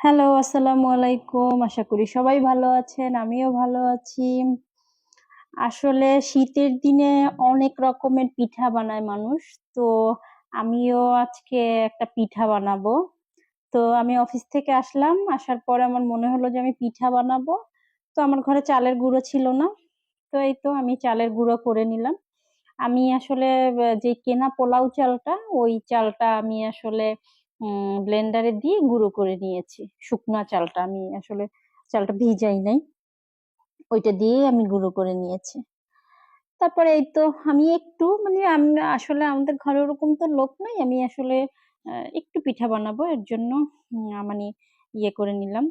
Hello, আসসালামু আলাইকুম। আশা করি সবাই ভালো আছেন। আমিও ভালো আছি। আসলে শীতের দিনে অনেক রকমের পিঠা বানায় মানুষ। তো আমিও আজকে একটা পিঠা বানাবো। তো আমি অফিস থেকে আসলাম। আসার পরে আমার মনে হলো যে আমি পিঠা বানাবো। তো আমার ঘরে চালের গুঁড়ো ছিল না। তো এই তো আমি চালের গুঁড়ো করে নিলাম। আমি আসলে যে কেনা পোলাও চালটা, ওই চালটা আমি আসলে ব্লেন্ডারে দিয়ে গুঁড়ো করে নিয়েছি। শুকনা চালটা, আমি আসলে চালটা ভিজাই নাই। ওইটা দিয়ে আমি গুঁড়ো করে নিয়েছি। তারপরে এই তো আমি একটু মানে আমরা আসলে আমাদের ঘরে ওরকম তো লোক নাই। আমি আসলে একটু পিঠা বানাবো। এর জন্য মানে ইয়ে করে নিলাম।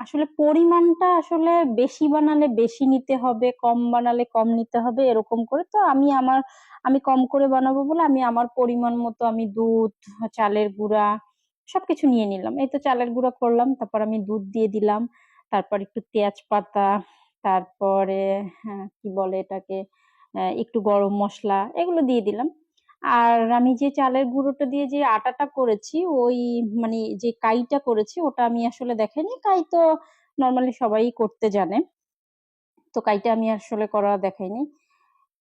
আসলে পরিমাণটা আসলে বেশি বানালে বেশি নিতে হবে, কম বানালে কম নিতে হবে এরকম করে। তো আমি আমার আমি কম করে বানাবো বলে আমি আমার পরিমাণ মতো আমি দুধ, চালের গুঁড়া সবকিছু নিয়ে নিলাম। এই তো চালের গুঁড়া করলাম। তারপর আমি দুধ দিয়ে দিলাম। তারপর একটু তেজপাতা, তারপরে হ্যাঁ, কি বলে এটাকে? একটু গরম মসলা এগুলো দিয়ে দিলাম। আর আমি যে চালের গুঁড়োটা দিয়ে যে আটাটা করেছি, ওই মানে যে কাইটা করেছি ওটা আমি আসলে দেখাইনি। কাই তো নর্মালি সবাই করতে জানে। তো কাইটা আমি আসলে করা দেখাইনি।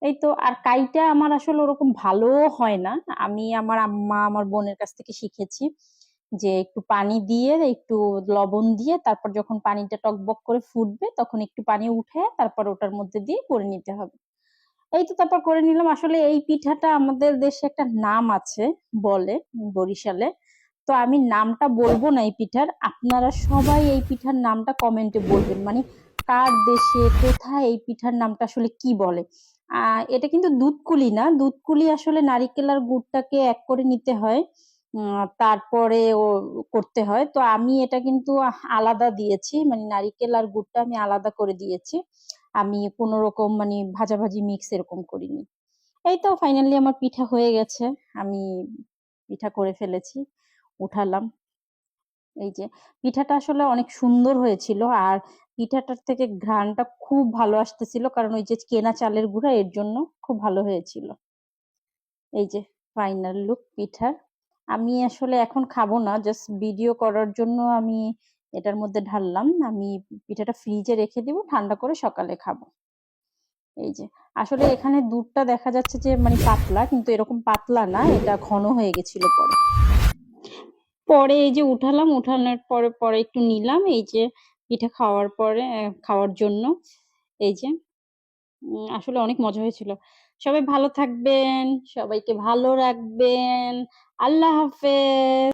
এই তো আর কাইটা আমার আসলে ওরকম ভালোও হয় না। আমি আমার আম্মা, আমার বোনের কাছ থেকে শিখেছি। যে একটু পানি দিয়ে, একটু লবণ দিয়ে তারপর যখন পানিটা টকবক করে ফুটবে তখন একটু পানি উঠে তারপর ওটার মধ্যে দিয়ে করে নিতে হবে। এই তো তারপর করে নিলাম। আসলে এই পিঠাটা আমাদের দেশে একটা নাম আছে বলে বরিশালে। তো আমি নামটা বলব না এই পিঠার। আপনারা সবাই এই পিঠার নামটা কমেন্টে বলবেন। মানে কার দেশে, কোথায় এই পিঠার নামটা আসলে কি বলে? এটা কিন্তু দুধকুলি না। দুধকুলি আসলে নারিকেল আর গুড়টাকে এক করে নিতে হয়। তারপরে ও করতে হয়। তো আমি এটা কিন্তু আলাদা দিয়েছি। মানে নারিকেল আর গুড়টা আমি আলাদা করে দিয়েছি। আমি কোন রকম মানে ভাজাভাজি মিক্স এরকম করিনি। এই তো ফাইনালি আমার পিঠা হয়ে গেছে। আমি পিঠা করে ফেলেছি। উঠালাম। এই যে, পিঠাটা আসলে অনেক সুন্দর হয়েছিল। আর পিঠাটার থেকে ঘ্রাণটা খুব ভালো আসতেছিল। কারণ ওই যে কেনা চালের গুঁড়া এর জন্য খুব ভালো হয়েছিল। এই যে ফাইনাল লুক পিঠার। আমি আসলে এখন খাব না। জাস্ট ভিডিও করার জন্য আমি এটার মধ্যে ঢাললাম। আমি পিঠাটা ফ্রিজে রেখে দিব। ঠান্ডা করে সকালে খাব। এই যে। আসলে এখানে দুধটা দেখা যাচ্ছে যে মানে পাতলা কিন্তু এরকম পাতলা না। এটা ঘন হয়ে গেছিল পরে। পরে এই যে উঠালাম, উঠানোর পরে, পরে একটু নিলাম। এই যে পিঠা খাওয়ার পরে খাওয়ার জন্য। এই যে। আসলে অনেক মজা হয়েছিল। সবাই ভালো থাকবেন, সবাইকে ভালো রাখবেন। আল্লাহ হাফেজ।